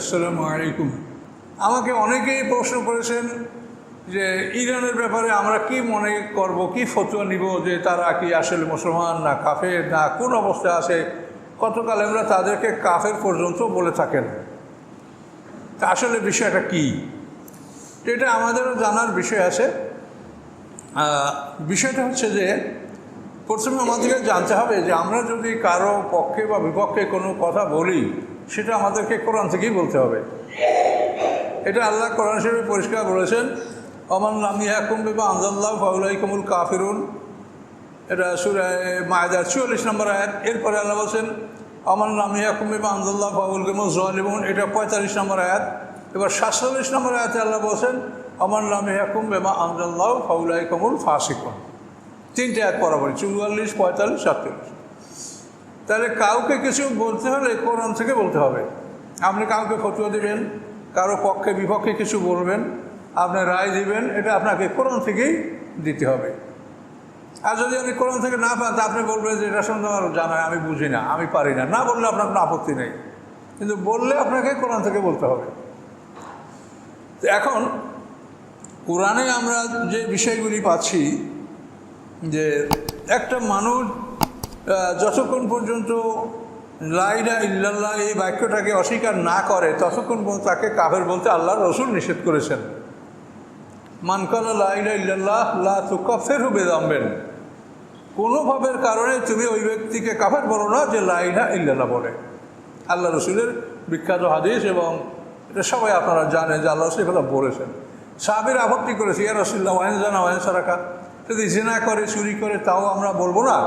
আসসালামু আলাইকুম। আমাকে অনেকেই প্রশ্ন করেছেন যে ইরানের ব্যাপারে আমরা কি মনে করব, কি ফতুয়া নিব যে তারা কি আসলে মুসলমান না কাফের, না কোন অবস্থায় আছে? কতকাল আমরা তাদেরকে কাফের পর্যন্ত বলে থাকেন। তা আসলে বিষয়টা কি? এটা আমাদেরও জানার বিষয় আছে। বিষয়টা হচ্ছে যে প্রথমে আমাদেরকে জানতে হবে যে আমরা যদি কারও পক্ষে বা বিপক্ষে কোনো কথা বলি সেটা আমাদেরকে কোরআন থেকেই বলতে হবে। এটা আল্লাহ কোরআন শরীফে পরিষ্কার বলেছেন, অমান নামি হাকুম বিবা আনজাল্লাহ ফাউলাই কমুল কাফিরুন। এটা সুরায় মায়দার চুয়াল্লিশ নম্বর আয়াত। এরপরে আল্লাহ বলছেন, অমান নামি বিবা আনজাল্লাহ ফাউল কমুল জলিমুন। এটা পঁয়তাল্লিশ নম্বর আয়াত। এবার সাতচল্লিশ নম্বর আয়াতে আল্লাহ বলছেন, অমান নামি হাকুম বেমা আনজাল্লাহ ফাউলাই কমুল ফাসিকুন। তিনটে এক বরাবরই চুয়াল্লিশ, পঁয়তাল্লিশ, সাতচল্লিশ। তাহলে কাউকে কিছু বলতে হলে কোরআন থেকে বলতে হবে। আপনি কাউকে ফতুয়া দেবেন, কারও পক্ষে বিপক্ষে কিছু বলবেন, আপনি রায় দিবেন, এটা আপনাকে কোরআন থেকেই দিতে হবে। আর যদি আপনি কোরআন থেকে না পান, তা আপনি বলবেন যে এটা সম্বন্ধে আমার জানা, আমি বুঝি না, আমি পারি না। না বললে আপনার কোনো আপত্তি নেই। কিন্তু বললে আপনাকে কোরআন থেকে বলতে হবে। তো এখন, কোরআনে আমরা যে বিষয়গুলি পাচ্ছি, যে একটা মানুষ যতক্ষণ পর্যন্ত লাইলা ইল্লাল্লাহ এই বাক্যটাকে অস্বীকার না করে, ততক্ষণ পর্যন্ত তাকে কাফের বলতে আল্লাহ রসুল নিষেধ করেছেন। মানকালা লাইলা ইল্লাল্লাহ, লা তুকাফের হবে দামবেন কোনো ভাবের কারণে তুমি ওই ব্যক্তিকে কাফের বলো না যে লাইলা ইল্লাল্লাহ বলে। আল্লাহ রসুলের বিখ্যাত হাদিস এবং এটা সবাই আপনারা জানেন যে আল্লাহ রসুল কথা বলেছেন। সাহাবির আপত্তি করেছে, ইয়া রসুল্লাহ ওয়াইন জানা ওয়াইন সারাকা যদি জেনা করে, চুরি করে, তাও আমরা বলব না।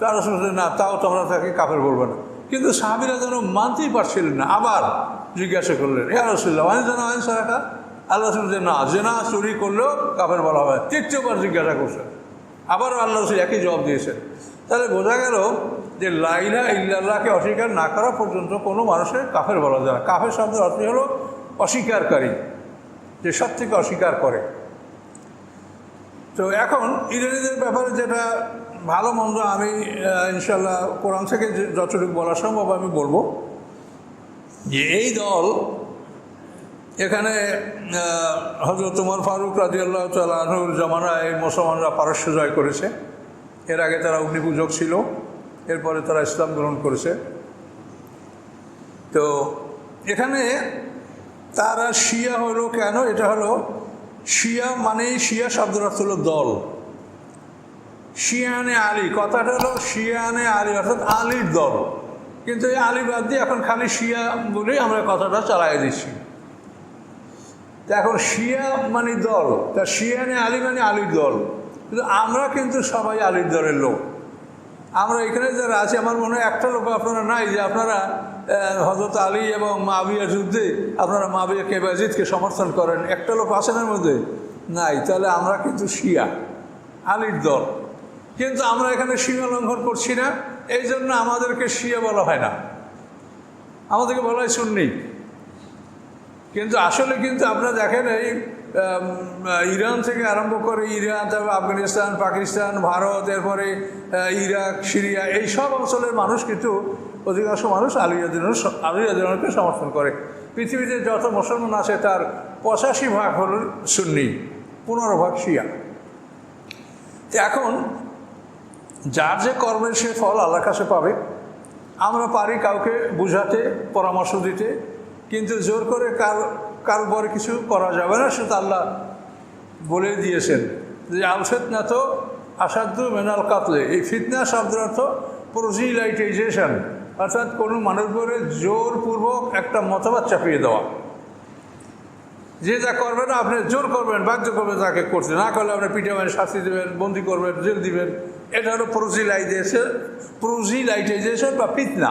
তার রসুল না, তাও তোমরা তাকে কাফের বলব না। কিন্তু সাহাবিরা যেন মানতেই পারছিলেন না। আবার জিজ্ঞাসা করলেন, ইয়া রসুল্লাহ ওয়াইন জানা, ওয়াইন সারাকা আল্লাহ যে না, জেনা, চুরি করলেও কাফের বলা হবে তৃতীয়বার জিজ্ঞাসা করছেন আবারও আল্লাহ রসুল একই জবাব দিয়েছেন। তাহলে বোঝা গেল যে লাইলা ইল্লাল্লাহকে অস্বীকার না করা পর্যন্ত কোনো মানুষের কাফের বলা যায় না। কাফের শব্দের অর্থ হলো অস্বীকারকারী, যে সব থেকে অস্বীকার করে। তো এখন ইরানিদের ব্যাপারে যেটা ভালো মন্দ আমি ইনশাল্লাহ কোরআন থেকে যতটুকু বলা সম্ভব আমি বলব যে এই দল এখানে হজরত উমর ফারুক রাজি আল্লাহ তালুর জমানায় মুসলমানরা পারস্য জয় করেছে। এর আগে তারা অগ্নিপূজক ছিল, এরপরে তারা ইসলাম গ্রহণ করেছে। তো এখানে তারা শিয়া হলো কেন? এটা হলো শিয়া মানেই শিয়া শব্দের হলো দল। শিয়ানে আলী, কথাটা হলো শিয়ানে আলী, অর্থাৎ আলীর দল। কিন্তু এই আলী বাদ দিয়ে এখন খালি শিয়া বলেই আমরা কথাটা চালাই দিচ্ছি। তা এখন শিয়া মানে দল, তা শিয়ানে আলী মানে আলীর দল। কিন্তু আমরা কিন্তু সবাই আলীর দলের লোক। আমরা এখানে যারা আছি, আমার মনে হয় একটা লোক আপনারা নাই যে আপনারা হজরত আলী এবং মাবিয়া যুদ্ধে আপনারা মাবিয়া কেবাজিদকে সমর্থন করেন। একটা লোক আছেন এর মধ্যে? নাই। তাহলে আমরা কিন্তু শিয়া, আলীর দল। কিন্তু আমরা এখানে সীমা লঙ্ঘন করছি না, এই জন্য আমাদেরকে শিয়া বলা হয় না। আমাদেরকে বলা হয় সুন্নি। কিন্তু আসলে কিন্তু আপনারা দেখেন এই ইরান থেকে আরম্ভ করে ইরান, তারপর আফগানিস্তান, পাকিস্তান, ভারত, এরপরে ইরাক, সিরিয়া, এই সব অঞ্চলের মানুষ কিন্তু অধিকাংশ মানুষ আলিয়াদিনের আলিয়াদিনকে সমর্থন করে। পৃথিবীতে যত মুসলমান আছে তার পঁচাশি ভাগ হল সুন্নি, পনেরো ভাগ শিয়া। এখন যার যে কর্মের সে ফল আল্লাহর কাছে পাবে, আমরা পারি কাউকে বুঝাতে, পরামর্শ দিতে, কিন্তু জোর করে কার কার উপরে কিছু করা যাবে না, সেটা আল্লাহ বলে দিয়েছেন। যে আল ফেতনা তো আসাধ্য মেনাল কাতলে। এই ফিতনা শব্দের অর্থ প্রোজিলাইটাইজেশন অর্থাৎ কোনো মানুষ উপরে জোরপূর্বক একটা মতবাদ চাপিয়ে দেওয়া। যে যা করবেন, আপনি জোর করবেন, বাধ্য করবেন তাকে করতে। না করলে আপনি পিটাবেন শাস্তি দেবেন, বন্দি করবেন, জেল দিবেন। এটা হলো প্রোজিলাইজেশন প্রোজিলাইটাইজেশন বা ফিতনা।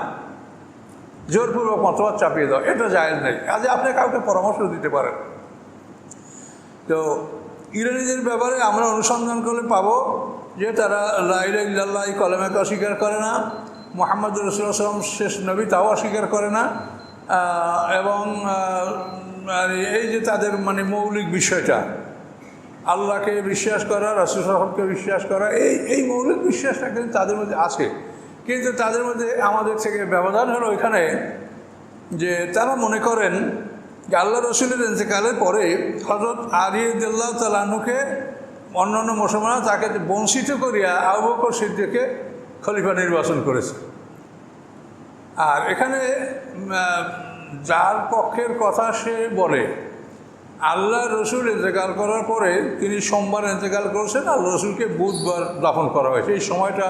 জোরপূর্বক মতবাদ চাপিয়ে দেওয়া এটা জায়েজ নেই। কাজে আপনি কাউকে পরামর্শ দিতে পারেন। তো ইরানিদের ব্যাপারে আমরা অনুসন্ধান করলে পাবো যে তারা লাইলা ইল্লাল্লাহ এই কলেমাকে অস্বীকার করে না, মোহাম্মদ রসুলাম শেষ নবী তাও অস্বীকার করে না এবং এই যে তাদের মানে মৌলিক বিষয়টা আল্লাহকে বিশ্বাস করা, রসুল সাহেবকে বিশ্বাস করা, এই এই মৌলিক বিশ্বাসটা কিন্তু তাদের মধ্যে আছে। কিন্তু তাদের মধ্যে আমাদের থেকে ব্যবধান হলো এখানে যে তারা মনে করেন যে আল্লাহ রসুলের ইন্তেকালের পরে হজরত আলিদুল্লাহ তালানুকে অন্যান্য মুসলমানরা তাকে বঞ্চিত করিয়া আবু বকর সিদ্দিককে খলিফা নির্বাচন করেছে। আর এখানে যার পক্ষের কথা সে বলে আল্লাহ রসুল ইন্তেকাল করার পরে তিনি সোমবার ইন্তেকাল করেছেন, আল্লাহ রসুলকে বুধবার দাফন করা হয়েছে। এই সময়টা,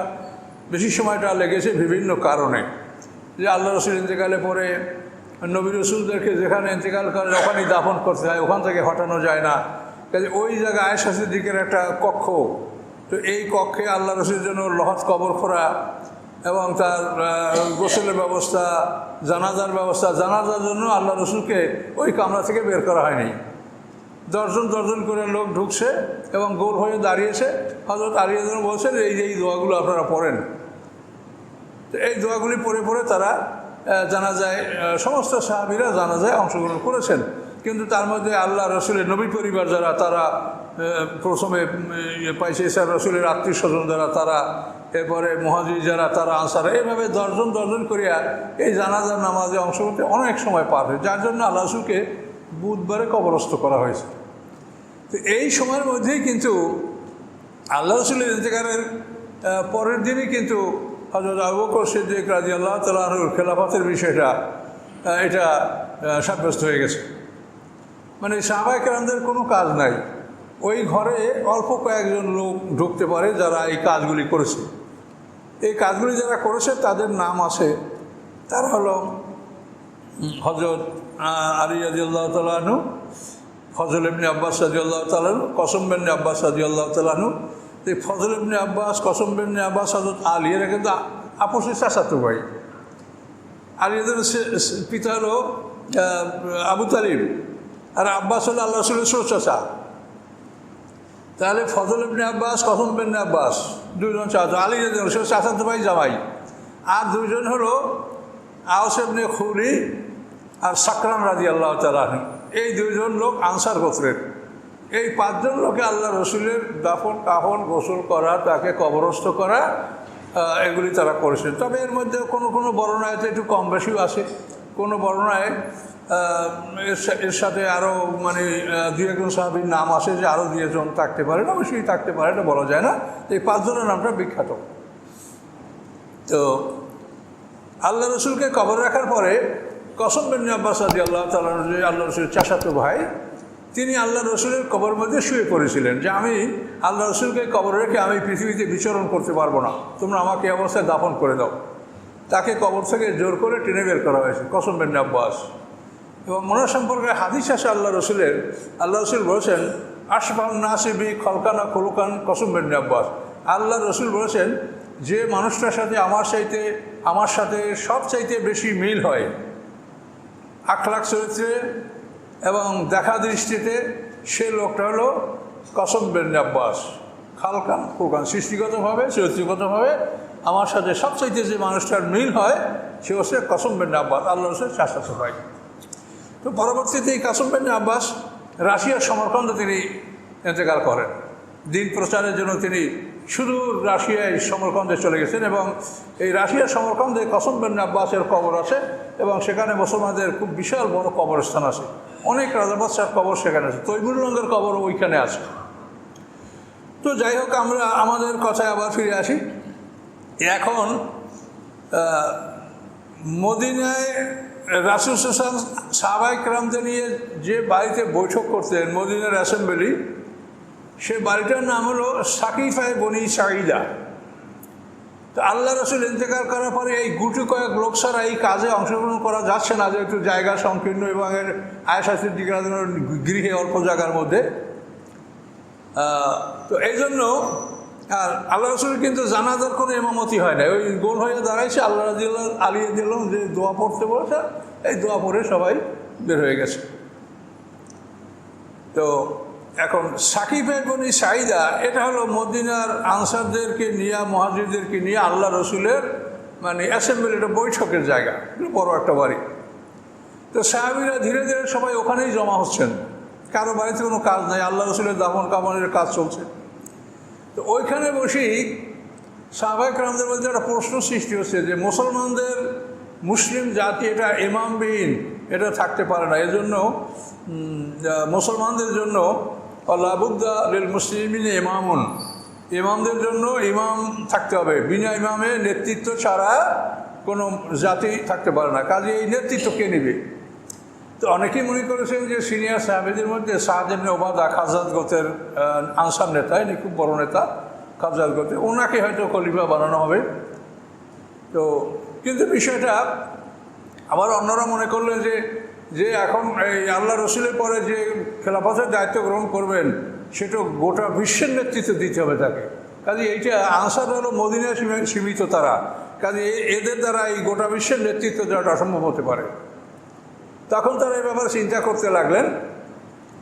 বেশি সময়টা লেগেছে বিভিন্ন কারণে। যে আল্লাহ রসুল ইন্তেকালে পরে নবী রসুলদেরকে যেখানে ইন্তেকাল করে ওখানেই দাফন করতে হয়, ওখান থেকে হটানো যায় না। কাজে ওই জায়গায় আয়সাসের দিকের একটা কক্ষ। তো এই কক্ষে আল্লাহ রসুলের জন্য লহৎ কবর খোরা এবং তার গোসলের ব্যবস্থা, জানাজার ব্যবস্থা, জানাজার জন্য আল্লাহ রসুলকে ওই কামরা থেকে বের করা হয়নি। দর্জন দর্জন করে লোক ঢুকছে এবং গোল হয়ে দাঁড়িয়েছে। হজরত আলিয়াজন বলছেন, এই যে এই দোয়াগুলো আপনারা পড়েন। তো এই দোয়াগুলি পড়ে পড়ে তারা জানা যায় সমস্ত সাহাবিরা জানা যায় অংশগ্রহণ করেছেন। কিন্তু তার মধ্যে আল্লাহ রসুলের নবী পরিবার যারা, তারা প্রথমে ইয়ে পাইছে ইসা রসুলের আত্মীয় স্বজন যারা, তারা, এরপরে মহাজির যারা, তারা আনসার। এইভাবে দর্জন দর্জন করিয়া এই জানাজার নামাজে অংশগ্রহণ অনেক সময় পার হয়। যার জন্য আল্লাহ রসুলকে বুধবারে কবরস্থ করা হয়েছে। তো এই সময়ের মধ্যেই কিন্তু আল্লাহ রসুলের ইন্তেকারের পরের দিনই কিন্তু হজরত আবু বকর সিদ্দিক রাজি আল্লাহ তালাহুর খেলাফতের বিষয়টা এটা সাব্যস্ত হয়ে গেছে। মানে সাহাবাহিকরামদের কোনো কাজ নাই। ওই ঘরে অল্প কয়েকজন লোক ঢুকতে পারে যারা এই কাজগুলি করেছে। এই কাজগুলি যারা করেছে তাদের নাম আছে, তারা হলো হজরত আলী রাজিউল্লাহ তালাহনু ফজল ইবনে আব্বাস রাজিউল্লাহ তালাহনু কসম বিন আব্বাস রাজিউল্লাহ তালাহনু এই ফজল ইবনে আব্বাস, কসম বিন আব্বাস হজরত আলী, এরা কিন্তু আপসের চাচাতো ভাই। আলীদের পিতা হলো আবু তালিব, আর আব্বাস হলো আল্লাহ রসুলের চাচা। তাহলে ফজল ইবনে আব্বাস, কসম বিন আব্বাস, দুইজন চাচা। আলী চাচাতো ভাই জামাই। আর দুইজন হলো আওসেবনে খুরি আর সাকরান রাজি আল্লাহ তালাহ এই দুইজন লোক আনসার গোত্রের। এই পাঁচজন লোকে আল্লাহ রসুলের দাফন কাফন গোসল করা তাকে কবরস্থ করা এগুলি তারা করেছেন তবে এর মধ্যে কোনো কোনো বর্ণনায় তো একটু কম বেশিও আছে। কোনো বর্ণনায় আহ, এর সাথে আরও মানে দুই একজন সাহাবির নাম আসে যে আরও দুই একজন থাকতে পারে না অবশ্যই থাকতে পারে এটা বলা যায় না। এই পাঁচজনের নামটা বিখ্যাত। তো আল্লাহ রসুলকে কবর রাখার পরে কসম বিন আব্বাস আদি আল্লাহ যে আল্লাহ রসুলের চাষাতো ভাই, তিনি আল্লাহ রসুলের কবর মধ্যে শুয়ে পড়েছিলেন যে আমি আল্লাহ রসুলকে কবর রেখে আমি পৃথিবীতে বিচরণ করতে পারব না। তোমরা আমাকে অবস্থায় দাফন করে দাও। তাকে কবর থেকে জোর করে টেনে বের করা হয়েছে, কসম বিন আব্বাস। এবং মনের সম্পর্কে হাদিস আসে আল্লাহ রসুলের। আল্লাহ রসুল বলেছেন আশফান নাসিবি খলকানা খলুকান কসম বিন আব্বাস। আল্লাহ রসুল বলেছেন, যে মানুষটার সাথে আমার চাইতে, আমার সাথে সব চাইতে বেশি মিল হয় আখলাখ চরিত্রে এবং দেখা দৃষ্টিতে সে লোকটা হলো কসম বিন আব্বাস। খালকান ফুরকান সৃষ্টিগতভাবে, চরিত্রগতভাবে আমার সাথে সবচাইতে যে মানুষটার মিল হয়, সে হচ্ছে কসম বিন আব্বাস। আল্লাহ রসুল চাষাতো হয় তো পরবর্তীতে এই কাসম বিন আব্বাস রাশিয়ার সমরকন্দে তিনি ইন্তেকাল করেন। দিন প্রচারের জন্য তিনি শুধু রাশিয়ায় সমরকন্দে চলে গেছেন এবং এই রাশিয়ার সমরকন্দে কসম বিন আব্বাসের কবর আছে এবং সেখানে মুসলমানদের খুব বিশাল বড় কবরস্থান আছে। অনেক রাজাবাদশার কবর সেখানে আছে। তৈমুরলঙ্গের কবরও ওইখানে আছে। তো যাই হোক, আমরা আমাদের কথায় আবার ফিরে আসি। এখন মদিনায় রাসুল হাসান সাহাবাই ক্রামদের নিয়ে যে বাড়িতে বৈঠক করতেন মদিনার অ্যাসেম্বলি সে বাড়িটার নাম হলো সাকিফায় বনি সাইদা তো আল্লাহ রসুল ইন্তেকার করার পরে এই গুটি কয়েক লোক ছাড়া এই কাজে অংশগ্রহণ করা যাচ্ছে না, যেহেতু জায়গা সংকীর্ণ এবং এর আয়সাসির দিকে গৃহে অল্প জায়গার মধ্যে। তো এই জন্য আর আল্লাহ রসুল কিন্তু জানা জানাজার কোনো এমামতি হয় না ওই গোল হয়ে দাঁড়াইছে আল্লাহ রাজিউল্লাহ আলিয়ে দিলাম যে দোয়া পড়তে বলেছে, এই দোয়া পড়ে সবাই বের হয়ে গেছে। তো এখন সাকিবের বনি সাইদা, এটা হলো মদিনার আনসারদেরকে নিয়ে, মহাজিরদেরকে নিয়ে আল্লাহ রসুলের মানে অ্যাসেম্বলি একটা বৈঠকের জায়গা। বড় একটা বাড়ি। তো সাহাবিরা ধীরে ধীরে সবাই ওখানেই জমা হচ্ছেন। কারও বাড়িতে কোনো কাজ নাই, আল্লাহ রসুলের দামন কামানের কাজ চলছে। তো ওইখানে বসেই সাহাবাহিক রামদের মধ্যে একটা প্রশ্ন সৃষ্টি হচ্ছে যে, মুসলমানদের মুসলিম জাতি এটা এমাম ইমামবিহীন, এটা থাকতে পারে না। এজন্য মুসলমানদের জন্য আল্লাহবুদ্দা লিল মুসলিমিন ইমামুন। ইমামদের জন্য ইমাম থাকতে হবে। বিনা ইমামে নেতৃত্ব ছাড়া কোনো জাতি থাকতে পারে না। কাজে এই নেতৃত্ব কে নেবে? তো অনেকেই মনে করেছেন যে সিনিয়র সাহেবেদের মধ্যে সাহায্যের ওবাদা খাজাদ গোতের আনসার নেতা, ইনি খুব বড় নেতা খাজাদ গোতে, ওনাকে হয়তো খলিফা বানানো হবে। তো, কিন্তু বিষয়টা, আবার অন্যরা মনে করলেন যে যে এখন এই আল্লাহ রসুলের পরে যে খেলাফতের দায়িত্ব গ্রহণ করবেন, সেটা গোটা বিশ্বের নেতৃত্ব দিতে হবে তাকে। কাজে এইটা আনসার হলো মদিনায় সীমিত তারা। কাজে এদের দ্বারা এই গোটা বিশ্বের নেতৃত্ব দেওয়াটা অসম্ভব হতে পারে। তখন তারা এ ব্যাপারে চিন্তা করতে লাগলেন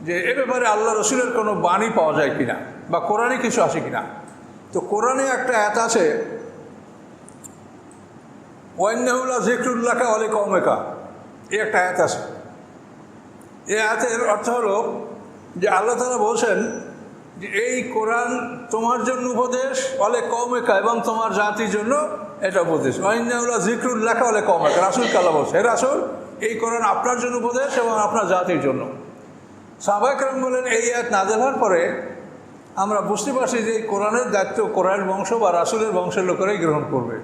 যে এ ব্যাপারে আল্লাহ রসুলের কোনো বাণী পাওয়া যায় কিনা বা কোরআনে কিছু আছে কিনা। তো কোরআনে একটা অ্যাত আছে ওয়ান্নাহুল্লাহ জিক্রুল্লাহকে অলে কমেকা এই একটা আয়াত আছে। এই আয়াতের অর্থ হলো যে আল্লাহ তালা বলছেন যে এই কোরআন তোমার জন্য উপদেশ, অলে কমেকা এবং তোমার জাতির জন্য এটা উপদেশ। ওয়ান্নাহুল্লাহ জিক্রুল্লাহকে অলে কমেকা রাসুল কাল্লা বলছে, হে রাসুল, এই কোরআন আপনার জন্য উপদেশ এবং আপনার জাতির জন্য। সাহবাকরম বলেন, এই আয়াত নাজেল হওয়ার পরে আমরা বুঝতে পারছি যে এই কোরআনের দায়িত্ব কোরআনের বংশ বা রাসুলের বংশের লোকেরাই গ্রহণ করবে।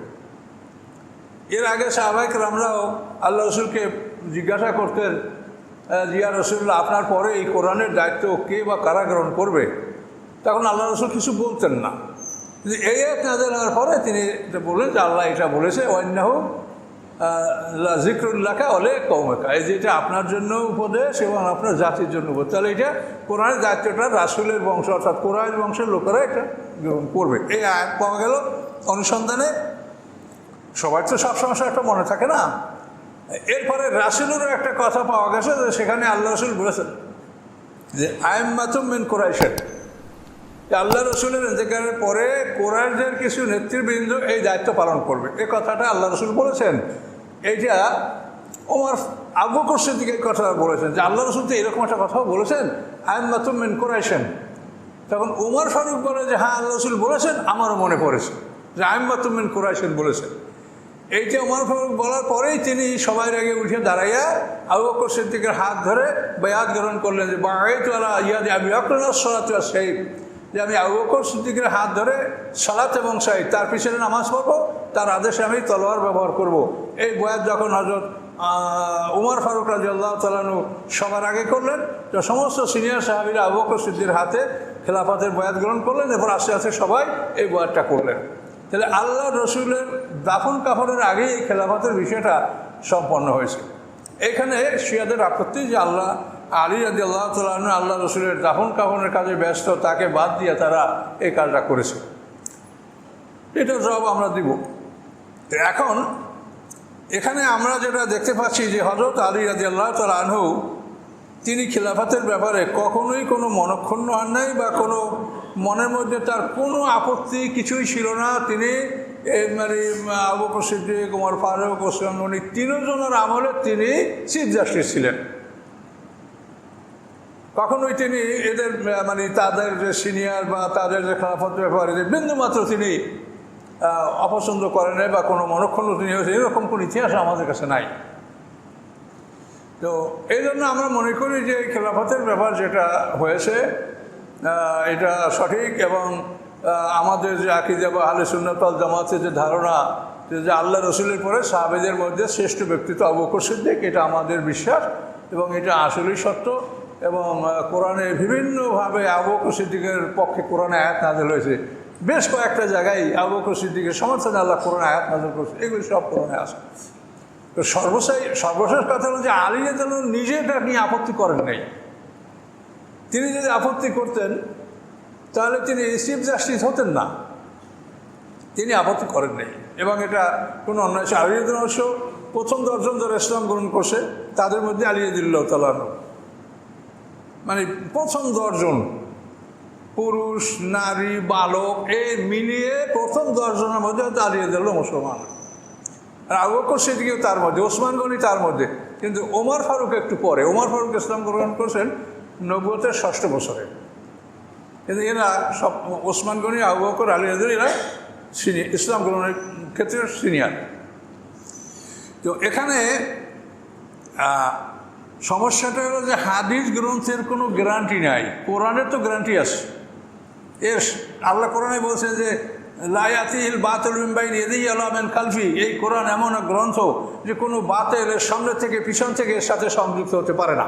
এর আগে সাহাবাহিক রামরাও আল্লাহ রসুলকে জিজ্ঞাসা করতেন জিয়া রসুল্লাহ আপনার পরে এই কোরআনের দায়িত্ব কে বা কারা গ্রহণ করবে? তখন আল্লাহ রসুল কিছু বলতেন না। এই এক পরে তিনি এটা বললেন যে আল্লাহ এটা বলেছে অন্যাহ জিক্রুল্লাহকে অলে কৌমেকা এই যেটা আপনার জন্য উপদেশ এবং আপনার জাতির জন্য উপদেশ। তাহলে এটা কোরআনের দায়িত্বটা রাসুলের বংশ অর্থাৎ কোরআন বংশের লোকেরা এটা গ্রহণ করবে। এই আয়াত পাওয়া গেল অনুসন্ধানে। সবার তো সব সমস্যা একটা মনে থাকে না। এরপরে রাসুলেরও একটা কথা পাওয়া গেছে যে সেখানে আল্লাহ রসুল বলেছেন যে আইম মাতুম মেন কোরাইশেন যে আল্লাহ রসুলের ইন্তেকারের পরে কোরআনের কিছু নেতৃবৃন্দ এই দায়িত্ব পালন করবে। এ কথাটা আল্লাহ রসুল বলেছেন। এইটা ওমর আবু বকর সিদ্দিকের কথা বলেছেন। যে আল্লাহ রসুল তো এরকম একটা কথাও বলেছেন আইম মাতুম মেন কোরাইশেন তখন উমর ফারুক বলে যে হ্যাঁ আল্লাহ রসুল বলেছেন, আমারও মনে পড়েছে। যে আইম মাতুম মেন কোরাইশেন বলেছেন এইটা উমর ফারুক বলার পরেই তিনি সবাই আগে উঠে দাঁড়াইয়া আবু বকর সিদ্দিকের হাত ধরে বায়াত গ্রহণ করলেন যে বাড়াইতলা ইয়াদি আমি অকরণ সলাতুয়া সেই যে, আমি আবু বকর সিদ্দিকের হাত ধরে সালাত এবং সাই তার পিছনে নামাজ পড়ব, তার আদেশে আমি তলোয়ার ব্যবহার করব। এই বয়াত যখন হজরত উমর ফারুক রাজি আল্লাহ তালানু সবার আগে করলেন, তো সমস্ত সিনিয়র সাহাবিরা আবু বকর সিদ্দির হাতে খেলাফাতের বয়াত গ্রহণ করলেন এরপর আস্তে আস্তে সবাই এই বয়াতটা করলেন তাহলে আল্লাহ রসুলের দাফন কাফনের আগেই এই খেলাফতের বিষয়টা সম্পন্ন হয়েছে। এখানে শিয়াদের আপত্তি যে আল্লাহ আলী রাজি আল্লাহ তালন আল্লাহ রসুলের দাফন কাফনের কাজে ব্যস্ত, তাকে বাদ দিয়ে তারা এই কাজটা করেছে। এটা জবাব আমরা দিব। এখন এখানে আমরা যেটা দেখতে পাচ্ছি যে হজরত আলী রাজি আল্লাহ তালহু তিনি খিলাফাতের ব্যাপারে কখনোই কোনো মনক্ষুণ্ণ হন নাই বা কোনো মনের মধ্যে তার কোনো আপত্তি কিছুই ছিল না। তিনি মানে আবু বকর সিদ্দিক কুমার ফারুক ওসমান গনি তিনজনের আমলে তিনি চিফ ছিলেন। কখনোই তিনি এদের মানে তাদের যে সিনিয়র বা তাদের যে খেলাফত ব্যাপারে যে বিন্দুমাত্র তিনি অপছন্দ করেন বা কোনো মনক্ষুণ্ণ তিনি হয়েছে এরকম কোনো ইতিহাস আমাদের কাছে নাই। তো এই জন্য আমরা মনে করি যে খেলাফতের ব্যাপার যেটা হয়েছে এটা সঠিক এবং আমাদের যে আকিদা বা আলে সুন্নতল জামাতের যে ধারণা যে আল্লাহ রসুলের পরে সাহাবেদের মধ্যে শ্রেষ্ঠ ব্যক্তিত্ব অবকর সিদ্দিক, এটা আমাদের বিশ্বাস এবং এটা আসলেই সত্য এবং কোরআনে বিভিন্নভাবে আবকর সিদ্দিকের পক্ষে কোরআনে আয়াত নাজল হয়েছে। বেশ কয়েকটা জায়গায় আবকর সিদ্দিকের সমর্থনে আল্লাহ কোরআনে আয়াত নাজল করেছে। এগুলি সব কোরআনে আসে তো সর্বশেষ সর্বশেষ কথা হলো যে আলী যেন নিজে এটা নিয়ে আপত্তি করেন নাই। তিনি যদি আপত্তি করতেন তাহলে তিনি চিফ জাস্টিস হতেন না। তিনি আপত্তি করেন নাই। এবং এটা কোনো অন্যায় আলিউদ্দিন অবশ্য প্রথম দশজন যারা ইসলাম গ্রহণ করছে, তাদের মধ্যে আলিয়াদুল্লাহ তালানো মানে প্রথম দশজন পুরুষ, নারী, বালক, এই মিলিয়ে প্রথম দশজনের মধ্যে হয়তো আলিয়াদুল্লাহ মুসলমান আর আবু বকর সিদ্দিকিও তার মধ্যে, ওসমান গনি তার মধ্যে। কিন্তু ওমর ফারুক একটু পরে, ওমর ফারুক ইসলাম গ্রহণ করছেন নব্বতের ষষ্ঠ বছরে। কিন্তু এরা সব ওসমান গনি, আবু আলী আজর এরা সিনিয়র, ইসলাম গ্রহণের ক্ষেত্রে সিনিয়র। তো এখানে সমস্যাটা হলো যে হাদিস গ্রন্থের কোনো গ্যারান্টি নাই। কোরআনের তো গ্যারান্টি আছে। এর আল্লাহ কোরআনে বলছেন যে লায়াতিল বাতিল মিম্বাইন এদিই আলামেন কালফি এই কোরআন এমন এক গ্রন্থ যে কোনো বাতেল এর সামনে থেকে, পিছন থেকে এর সাথে সংযুক্ত হতে পারে না।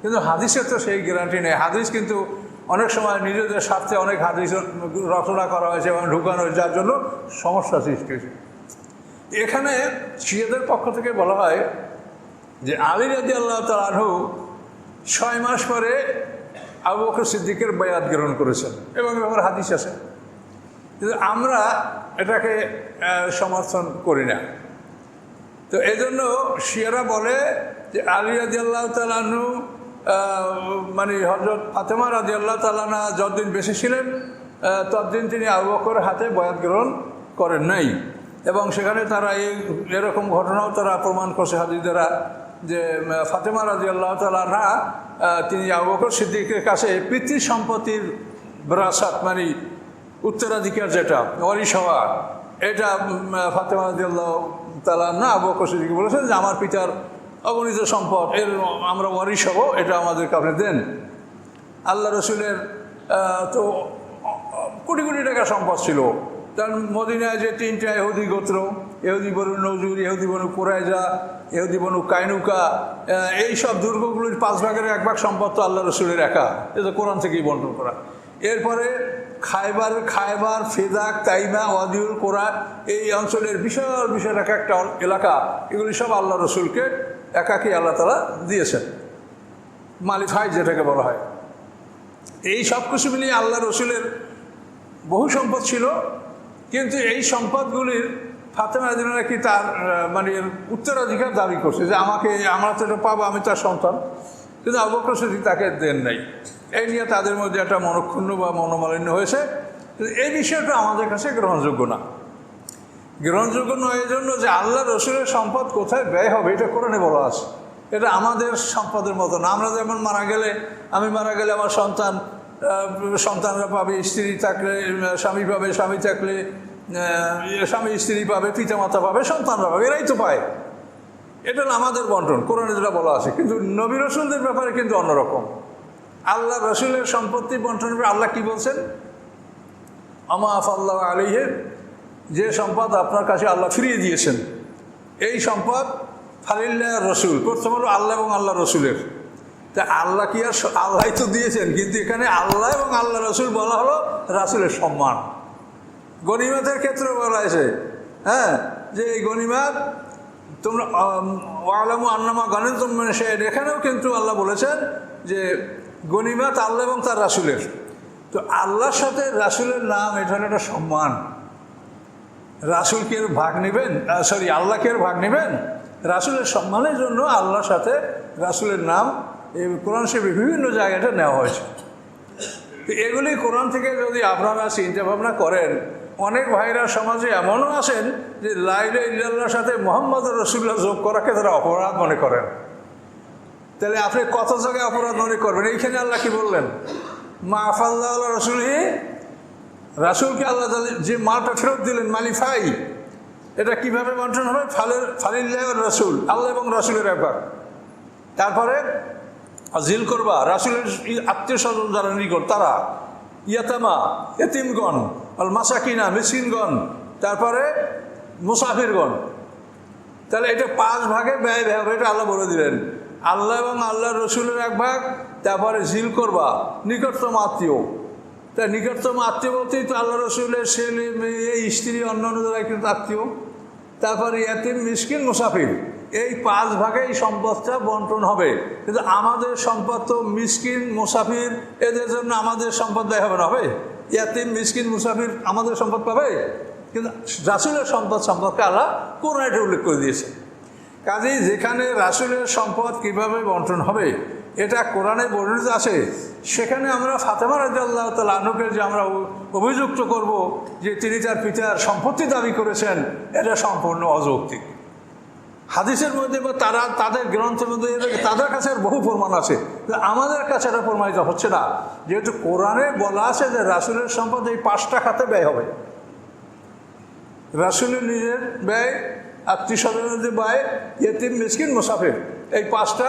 কিন্তু হাদিসের তো সেই গ্যারান্টি নেই। হাদিস কিন্তু অনেক সময় নিজেদের স্বার্থে অনেক হাদিস রচনা করা হয়েছে এবং ঢুকানো হয়েছে, যার জন্য সমস্যা সৃষ্টি হয়েছে। এখানে শিয়াদের পক্ষ থেকে বলা হয় যে আলী রাজি আল্লাহ তালু ছয় মাস পরে আবু বকর সিদ্দিকের বয়াত গ্রহণ করেছেন এবং এবার হাদিস আছে। কিন্তু আমরা এটাকে সমর্থন করি না। তো এজন্য শিয়ারা বলে যে আলী রাজি আল্লাহ তালাহু মানে হজরত ফাতেমা রাজি আল্লাহ তালানা যতদিন বেশি ছিলেন ততদিন তিনি আবু হাতে বয়াত গ্রহণ করেন নাই। এবং সেখানে তারা এই এরকম ঘটনাও তারা প্রমাণ করছে হাজিদেরা যে ফাতেমা রাজি আল্লাহ তালানা তিনি আবু সিদ্দিকের কাছে পিতৃ সম্পত্তির বিরাসাত মানে উত্তরাধিকার যেটা ওয়ারিশ হওয়া এটা ফাতেমা রাদিয়াল্লাহ তালা না বকর সিদ্দিক বলেছেন যে, আমার পিতার অগণিত সম্পদ, এর আমরা ওয়ারিশ হব, এটা আমাদের কাছে দেন। আল্লাহ রসুলের তো কোটি কোটি টাকা সম্পদ ছিল। তার মদিনায় যে তিনটা এহুদি গোত্র এহুদি বনু নজুর এহুদি বনু কোরাইজা এহুদি বনু কাইনুকা এই সব দুর্গগুলির পাঁচ ভাগের এক ভাগ সম্পদ তো আল্লাহ রসুলের একা। এটা কোরআন থেকেই বন্টন করা। এরপরে খাইবার খাইবার, ফেদাক, তাইমা, ওয়াদিউল কোরআন, এই অঞ্চলের বিশাল বিশাল এক একটা এলাকা, এগুলি সব আল্লাহ রসুলকে একাকি আল্লাহ তালা দিয়েছেন। মালিক মালিফাই যেটাকে বলা হয়। এই সব কিছু মিলিয়ে আল্লাহ রসুলের বহু সম্পদ ছিল, কিন্তু এই সম্পদগুলির ফাতেমা দিন নাকি তার মানে উত্তরাধিকার দাবি করছে যে আমাকে, আমরা তো এটা পাবো, আমি তার সন্তান। কিন্তু সিদ্দিক তাকে দেন নাই। এই নিয়ে তাদের মধ্যে একটা মনক্ষুণ্ণ বা মনোমালিন্য হয়েছে। এই বিষয়টা আমাদের কাছে গ্রহণযোগ্য না। গ্রহণযোগ্য নয়, এই জন্য যে আল্লাহ রসুলের সম্পদ কোথায় ব্যয় হবে, এটা কোরআনে বলা আছে। এটা আমাদের সম্পদের মতো না। আমরা যেমন মারা গেলে, আমি মারা গেলে আমার সন্তান সন্তানরা পাবে, স্ত্রী থাকলে স্বামী পাবে, স্বামী থাকলে স্বামী, স্ত্রী পাবে, পিতামাতা পাবে, সন্তানরা পাবে, এরাই তো পায়। এটা আমাদের বন্টন, কোরআনে যেটা বলা আছে। কিন্তু নবী রসুলদের ব্যাপারে কিন্তু অন্যরকম। আল্লাহ রসুলের সম্পত্তি বন্টনের আল্লাহ কি বলছেন? আমা আফাল্লাহ আলিহের যে সম্পদ আপনার কাছে আল্লাহ ফিরিয়ে দিয়েছেন, এই সম্পদ ফালিল্লাহ রসুল, প্রথম হলো আল্লাহ এবং আল্লাহ রসুলের। তা আল্লাহ কি আর আল্লাহ তো দিয়েছেন, কিন্তু এখানে আল্লাহ এবং আল্লাহ রসুল বলা হলো রাসুলের সম্মান। গণিমাতের ক্ষেত্রে বলা হয়েছে হ্যাঁ যে এই গণিমাত তোমরা আলামু আন্নামা গণেন মানে সে, এখানেও কিন্তু আল্লাহ বলেছেন যে গণিমাত আল্লাহ এবং তার রাসুলের। তো আল্লাহর সাথে রাসুলের নাম এটা একটা সম্মান। রাসুলকে ভাগ নেবেন সরি আল্লাহকে ভাগ নেবেন? রাসুলের সম্মানের জন্য আল্লাহর সাথে রাসুলের নাম, এই কোরআন শরীফে বিভিন্ন জায়গাটা নেওয়া হয়েছে। এগুলি কোরআন থেকে যদি আপনারা চিন্তা ভাবনা করেন, অনেক ভাইরা সমাজে এমনও আছেন যে লাইলে ইল্লাহর সাথে মোহাম্মদ রসুল্লাহ যোগ করাকে তারা অপরাধ মনে করেন। তাহলে আপনি কত জায়গায় অপরাধ মনে করবেন? এইখানে আল্লাহ কি বললেন? মা আফাল্লাহ রসুলহি রাসুলকে আল্লাহ যে মালটা ফেরত দিলেন, মালিফাই, এটা কীভাবে বন্টন হবে? ফালের, ফালিল্লাহ রসুল, আল্লাহ এবং রসুলের একবার তারপরে জিল করবা রাসুলের আত্মীয় স্বজন যারা নিকট, তারা, ইয়াতামা এতিমগণ আল মাসাকিনা, মিসকিনগণ, তারপরে মুসাফিরগণ। তাহলে এটা পাঁচ ভাগে ব্যয় ব্যয় এটা আল্লাহ বলে দিলেন। আল্লাহ এবং আল্লাহ রসুলের এক ভাগ, তারপরে জিল করবা নিকটতম আত্মীয়। তা নিকটতম আত্মীয় বলতেই তো আল্লাহ রসুলের ছেলে মেয়ে স্ত্রী অন্য অন্য যারা কিন্তু আত্মীয়। তারপরে ইয়াতিম, মিসকিন, মুসাফির। এই পাঁচ ভাগে এই সম্পদটা বন্টন হবে। কিন্তু আমাদের সম্পদ তো মিসকিন, মুসাফির, এদের জন্য আমাদের সম্পদ দেয় হবে না, হবে? ইয়াতিম, মিসকিন, মুসাফির আমাদের সম্পদ পাবে? কিন্তু রাসুলের সম্পদ সম্পর্কে আল্লাহ কোরআনে উল্লেখ করে দিয়েছে। কাজেই যেখানে রাসুলের সম্পদ কীভাবে বন্টন হবে এটা কোরআনে বর্ণিত আছে। সেখানে আমরা ফাতেমা রাজা আল্লাহ তালুকে যে আমরা অভিযুক্ত করব, যে তিনি তার পিতার সম্পত্তি দাবি করেছেন, এটা সম্পূর্ণ অযৌক্তিক। হাদিসের মধ্যে বা তারা তাদের গ্রন্থের মধ্যে তাদের কাছে বহু প্রমাণ আছে। আমাদের কাছে এটা প্রমাণিত হচ্ছে না। যেহেতু কোরআনে বলা আছে যে রাসুলের সম্পদ এই পাঁচটা খাতে ব্যয় হবে। রাসুলের নিজের ব্যয় আত্মীয় স্বজনদের বাই ইয়েতিম মিসকিন, মুসাফির, এই পাঁচটা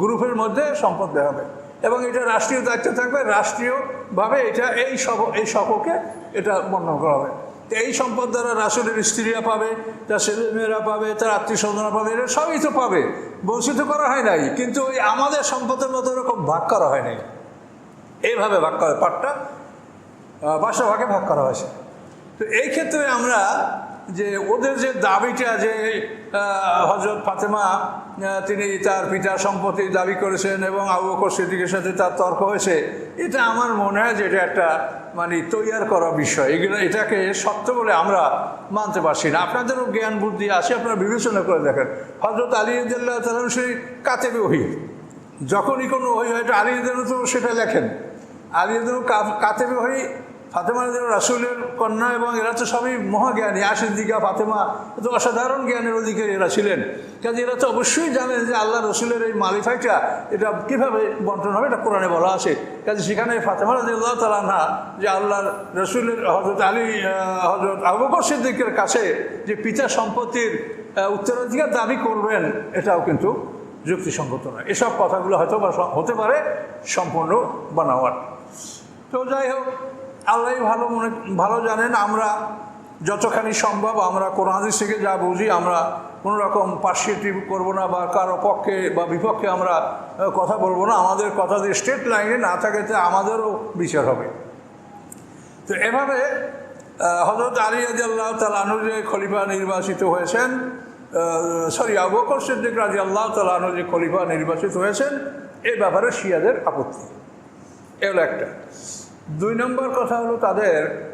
গ্রুপের মধ্যে সম্পদ দেওয়া হবে। এবং এটা রাষ্ট্রীয় দায়িত্ব থাকবে, রাষ্ট্রীয়ভাবে এটা এই সব এই সকলকে এটা বর্ণনা করা হবে। এই সম্পদ দ্বারা রাসুলের স্ত্রীরা পাবে, তার ছেলেমেয়েরা পাবে, তার আত্মীয় স্বজনরা পাবে, এরা সবই তো পাবে। বঞ্চিত করা হয় নাই, কিন্তু ওই আমাদের সম্পদের মতো এরকম ভাগ করা হয় নাই। এইভাবে ভাগ করা পাটটা বাসা ভাগে ভাগ করা হয়েছে। তো এই ক্ষেত্রে আমরা যে ওদের যে দাবিটা যে হজরত ফাতেমা তিনি তার পিতার সম্পত্তি দাবি করেছেন এবং আবু বকর সিদ্দিকের সাথে তার তর্ক হয়েছে, এটা আমার মনে হয় যে এটা একটা মানে তৈয়ার করা বিষয়। এগুলো, এটাকে সত্য বলে আমরা মানতে পারছি না। আপনাদেরও জ্ঞান বুদ্ধি আছে, আপনারা বিবেচনা করে দেখেন। হজরত আলী আল্লাহ তালন সেই কাতেবে ওহি। যখনই কোনো ওই হয়তো আলী তো সেটা লেখেন। আলী কাতেবে ওহি ফাতেমা রাসুলের কন্যা এবং এরা তো সবই মহাজ্ঞানী। আশিদ্দিকা ফাতেমা তো অসাধারণ জ্ঞানের অধিকারী এরা ছিলেন। কাজে এরা তো অবশ্যই জানেন যে আল্লাহ রসুলের এই মালিফাইটা, এটা কীভাবে বন্টন হবে, এটা কোরআনে বলা আছে। কাজে সেখানে ফাতেমা রাজি আল্লাহ তালানা যে আল্লাহর রসুলের হজরত আলী হজরত আবুকর সিদ্দিকের কাছে যে পিতা সম্পত্তির উত্তরাধিকার দাবি করবেন, এটাও কিন্তু যুক্তিসঙ্গত নয়। এসব কথাগুলো হয়তো বা হতে পারে সম্পূর্ণ বানাওয়ার তো যাই হোক আল্লাহ ভালো মনে, ভালো জানেন, আমরা যতখানি সম্ভব আমরা কোরআন হাদিস থেকে যা বুঝি আমরা কোনো রকম পার্সিয়েটিভ করব না বা কারও পক্ষে বা বিপক্ষে আমরা কথা বলব না। আমাদের কথা যে স্টেট লাইনে না থাকে তা আমাদেরও বিচার হবে। তো এভাবে হজরত আলী আল্লাহ তালানু যে খলিফা নির্বাচিত হয়েছেন সরি আবু বকর সিদ্দিক রাজি আল্লাহ তালানু যে খলিফা নির্বাচিত হয়েছেন এই ব্যাপারে শিয়াদের আপত্তি। এগুলো একটা। দুই নম্বর কথা হলো তাদের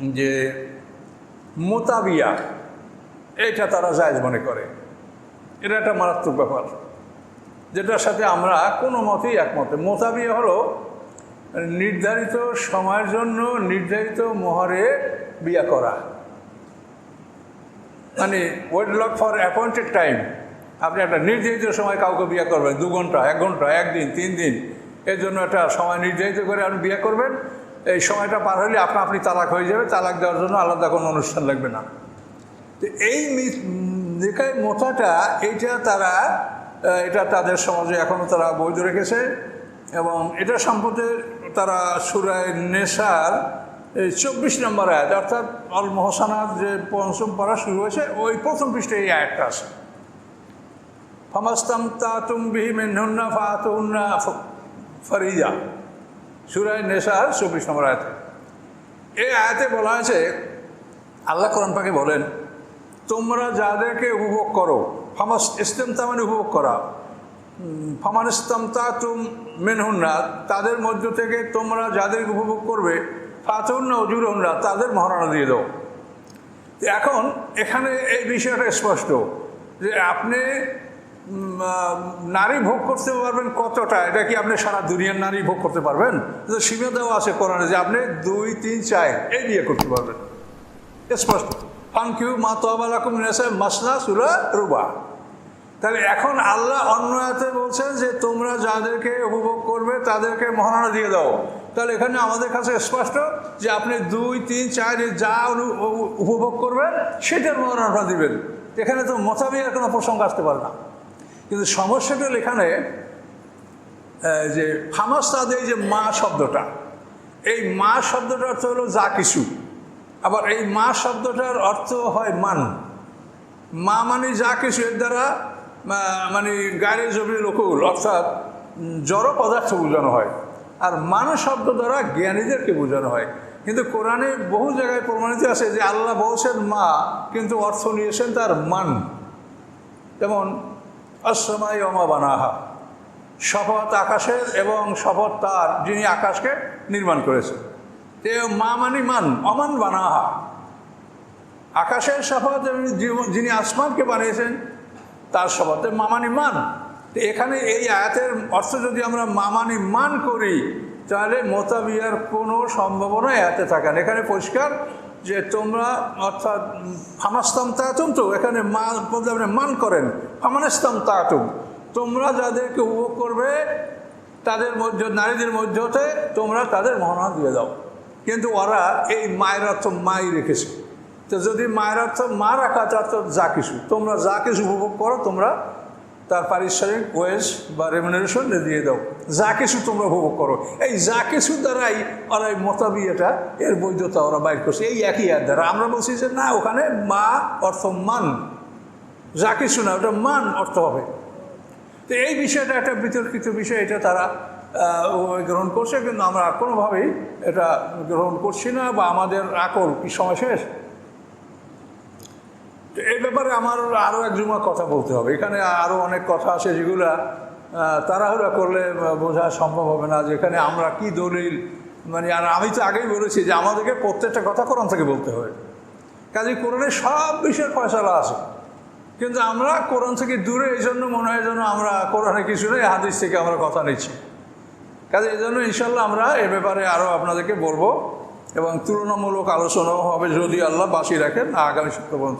যে মোতাবিয়া এটা তারা জায়জ মনে করে। এটা একটা মারাত্মক ব্যাপার। যেটার সাথে আমরা কোনো মতেই একমতে। মোতাবিয়া হলো নির্ধারিত সময়ের জন্য নির্ধারিত মোহরে বিয়া করা। মানে ওয়েডলক ফর অ্যাপয়েন্টেড টাইম আপনি একটা নির্ধারিত সময় কাউকে বিয়ে করবেন, দু ঘণ্টা, এক ঘণ্টা, একদিন, তিন দিন। এর জন্য একটা সময় নির্ধারিত করে আপনি বিয়ে করবেন। এই সময়টা পার হলে আপনা আপনি তালাক হয়ে যাবে। তালাক দেওয়ার জন্য আলাদা কোনো অনুষ্ঠান লাগবে না। তো এই দেখায় মোতাটা, এইটা তারা এটা তাদের সমাজে এখনও তারা বৈধ রেখেছে এবং এটা সম্পর্কে তারা সুরায় নেশার এই চব্বিশ নম্বর আয়াত, অর্থাৎ অল মহসানার যে পঞ্চম পড়া শুরু হয়েছে, ওই প্রথম পৃষ্ঠে এই আয়াতটা আছে। ফামাস্তাম তা তুমবিহি মেন্না ফাতুন্না ফরিজা সুরায় নেশার চব্বিশ নম্বর আয়াতে এই আয়াতে বলা আছে, আল্লাহ কোরআন পাকে বলেন, তোমরা যাদেরকে উপভোগ করো, ফামাস ইস্তেমতা মানে উপভোগ করা ফামান ইস্তামতা তুম মেনহুন্না তাদের মধ্য থেকে তোমরা যাদের উপভোগ করবে, ফাতুন্না অজুরহুন্না তাদের মহারণা দিয়ে দাও। এখন এখানে এই বিষয়টা স্পষ্ট যে আপনি নারী ভোগ করতে পারবেন কতটা? এটা কি আপনি সারা দুনিয়ার নারী ভোগ করতে পারবেন? সীমা দেওয়া আছে কোরআনে যে আপনি দুই, তিন, চার, এই বিয়ে করতে পারবেন। স্পষ্ট। ফানকিউ মা তোয়াবালাকুম মাসনা সুরা রুবা। তাহলে এখন আল্লাহ অন্য হাতে বলছেন যে তোমরা যাদেরকে উপভোগ করবে তাদেরকে মহারণা দিয়ে দাও। তাহলে এখানে আমাদের কাছে স্পষ্ট যে আপনি দুই, তিন, চার যা উপভোগ করবেন, সেটার মহারণা দিবেন। এখানে তো মোতাবিয়ার কোনো প্রসঙ্গ আসতে পারে না। কিন্তু সমস্যাটা এখানে যে ফামাস তাদের যে মা শব্দটা, এই মা শব্দটার অর্থ হলো যা কিছু। আবার এই মা শব্দটার অর্থ হয় মান। মা মানে যা কিছু, এর দ্বারা মানে গাড়ি জমি লোকুল অর্থাৎ জড় পদার্থ বোঝানো হয়। আর মান শব্দ দ্বারা জ্ঞানীদেরকে বোঝানো হয়। কিন্তু কোরআনে বহু জায়গায় প্রমাণিত আছে যে আল্লাহ বলছেন মা, কিন্তু অর্থ নিয়েছেন তার মান। যেমন অসময় বানাহা শপথ আকাশের এবং শপথ তার, যিনি আকাশকে নির্মাণ করেছেন। তে মা মানি মান অমান বানাহা। আকাশের শপথ যিনি আসমানকে বানিয়েছেন, তার শপথে মামানি মান। এখানে এই আয়াতের অর্থ যদি আমরা মামানি মান করি, তাহলে মোতাবিয়ার কোনো সম্ভাবনা আয়াতে থাকে না। এখানে পরিষ্কার যে তোমরা অর্থাৎ ফামাস্তাম তাতুম তো, এখানে মা বলতে মান করেন, ফামানিস্তাম তাতুম। তোমরা যাদেরকে উপভোগ করবে, তাদের মধ্যে, নারীদের মধ্যতে তোমরা তাদের মহানা দিয়ে দাও। কিন্তু ওরা এই মায়ের অর্থ মাই রেখেছে। তো যদি মায়ের অর্থ মা রাখা, তার তো যা কিছু। তোমরা যা কিছু উপভোগ করো, তোমরা তার পারিশ্রমিক, ওয়েজ বা রেমুনারেশন দিয়ে দাও। যা কিছু তোমরা উপভোগ করো। এই যা কিছু দ্বারাই ওরা এই মতাবি এটা এর বৈধতা ওরা বাইর করছে। এই একই আর দ্বারা। আমরা বলছি যে, না, ওখানে মা অর্থ মান। যা কিছু না, ওটা মান অর্থ হবে। তো এই বিষয়টা একটা বিতর্কিত বিষয়, এটা তারা গ্রহণ করছে। কিন্তু আমরা কোনোভাবেই এটা গ্রহণ করছি না বা আমাদের আকল কি সময় শেষ? এই ব্যাপারে আমার আরও এক জুমা কথা বলতে হবে। এখানে আরও অনেক কথা আছে যেগুলা তাড়াহুড়া করলে বোঝা সম্ভব হবে না যেখানে আমরা কি দলিল। মানে আর আমি তো আগেই বলেছি যে আমাদেরকে প্রত্যেকটা কথা কোরআন থেকে বলতে হবে। কাজে কোরআনে সব বিষয়ের ফয়সলা আছে। কিন্তু আমরা কোরআন থেকে দূরে, এই জন্য মনে হয় যেন আমরা কোরআনে কিছু নেই, হাদিস থেকে আমরা কথা নিচ্ছি। কাজে এই জন্য ইনশাল্লাহ আমরা এ ব্যাপারে আরও আপনাদেরকে বলব এবং তুলনামূলক আলোচনাও হবে যদি আল্লাহ বাসি রাখেন, আগামী পর্যন্ত।